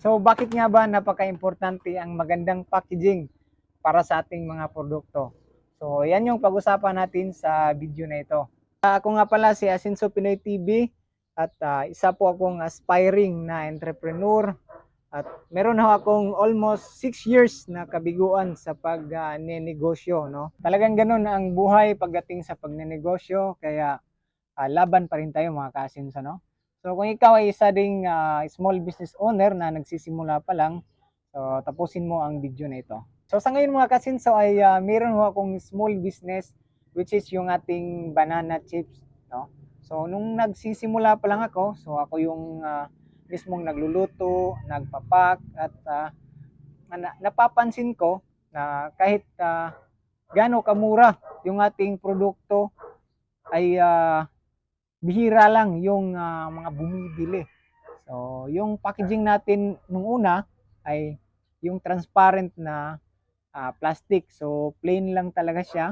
So bakit nga ba napaka-importante ang magandang packaging para sa ating mga produkto? So yan yung pag-usapan natin sa video na ito. Ako nga pala si Asinso Pinoy TV at ah, isa po akong aspiring na entrepreneur at meron ho akong almost 6 years na kabiguan sa pag-negosyo. no? Talagang ganun ang buhay pagdating sa pagnenegosyo kaya ah, laban pa rin tayo mga kasinso. No? So kung ikaw ay isa ding ah, small business owner na nagsisimula pa lang, so tapusin mo ang video na ito. So sa ngayon mga kasinso ay ah, meron ho akong small business which is yung ating banana chips, no? So nung nagsisimula pa lang ako, so ako yung ah, mismong nagluluto, nagpapak at ah, na- napapansin ko na kahit ah, gaano kamura yung ating produkto ay ah, bihira lang yung ah, mga bumibili. So, yung packaging natin nung una ay yung transparent na ah, plastic. So, plain lang talaga siya.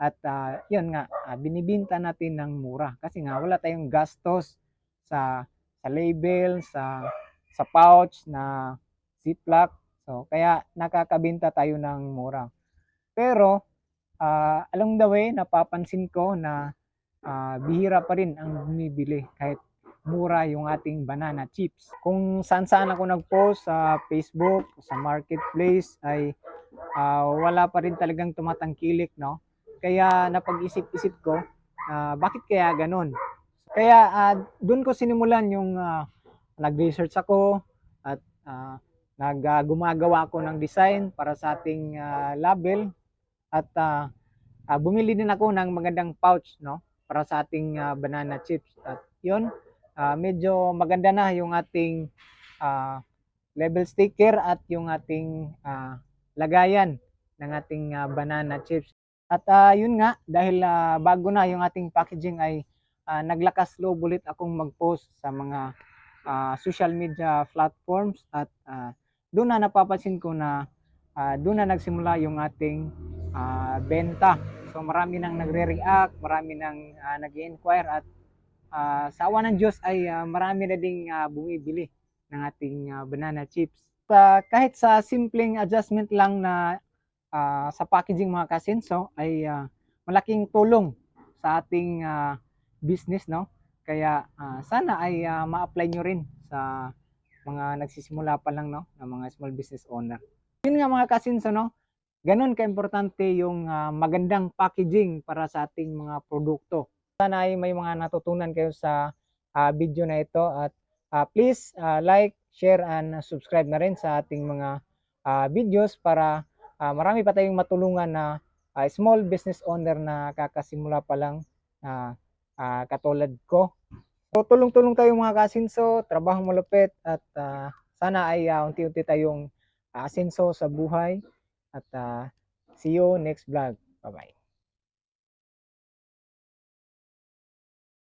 At ah, yun nga, ah, binibinta natin ng mura. Kasi nga, wala tayong gastos sa sa label, sa sa pouch na ziplock. So, kaya nakakabenta tayo ng mura. Pero, ah, along the way, napapansin ko na ah, bihira pa rin ang bumibili kahit mura yung ating banana chips. Kung saan saan ako nag-post sa Facebook, sa marketplace ay ah, wala pa rin talagang tumatangkilik, no? Kaya napag-isip-isip ko, ah, bakit kaya ganun? Kaya ah, doon ko sinimulan yung ah, nag-research ako at ah, nag ah, gumagawa ako ng design para sa ating ah, label at ah, ah, bumili din ako ng magandang pouch, no? Para sa ating ah, banana chips. At yun, ah, medyo maganda na yung ating ah, label sticker at yung ating ah, lagayan ng ating ah, banana chips. At ah, yun nga, dahil ah, bago na yung ating packaging ay ah, naglakas loob ulit akong mag-post sa mga ah, social media platforms at ah, doon na napapansin ko na ah, doon na nagsimula yung ating ah, benta. So marami nang nagre-react, marami nang uh, nag-inquire at ah, sa awa ng Diyos ay ah, marami na ding ah, bumibili ng ating ah, banana chips. Sa, kahit sa simpleng adjustment lang na ah, sa packaging mga kasinso ay ah, malaking tulong sa ating ah, business no. Kaya ah, sana ay ah, ma-apply nyo rin sa mga nagsisimula pa lang no, ng mga small business owner. Yun nga mga kasinso no, ganun kaimportante yung ah, magandang packaging para sa ating mga produkto. Sana ay may mga natutunan kayo sa ah, video na ito at ah, please ah, like, share and subscribe na rin sa ating mga ah, videos para ah, marami pa tayong matulungan na ah, small business owner na kakasimula pa lang na ah, katulad ko. So tulong-tulong tayo mga kasinso, trabaho malupit at ah, sana ay ah, unti-unti tayong asinso sa buhay at ah, see you next vlog. Bye-bye.